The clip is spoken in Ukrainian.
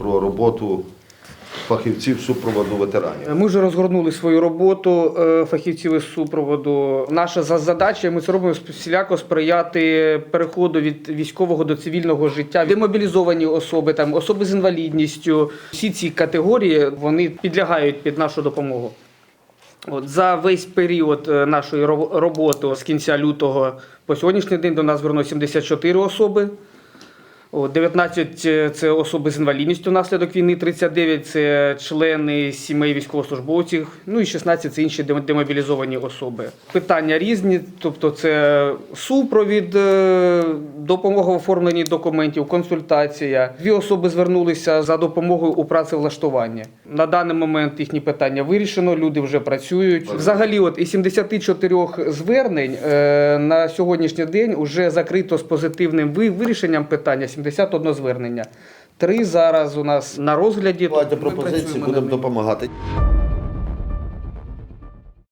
про роботу фахівців супроводу ветеранів. Ми вже розгорнули свою роботу е, фахівців із супроводу. Наша за- задача, ми це робимо всіляко сприяти переходу від військового до цивільного життя. Демобілізовані особи, там особи з інвалідністю. Всі ці категорії вони підлягають під нашу допомогу. От за весь період е, нашої роботи з кінця лютого по сьогоднішній день до нас звернуло 74 особи. От, 19 – це особи з інвалідністю внаслідок війни, 39 – це члени сімей військовослужбовців, ну і 16 – це інші дем- демобілізовані особи. Питання різні, тобто це супровід, е, допомога в оформленні документів, консультація. Дві особи звернулися за допомогою у працевлаштуванні. На даний момент їхні питання вирішено, люди вже працюють. Взагалі, от із 74 звернень е, на сьогоднішній день вже закрито з позитивним вирішенням питання 71 звернення. Три зараз у нас на розгляді. Давайте пропозиції, будемо допомагати.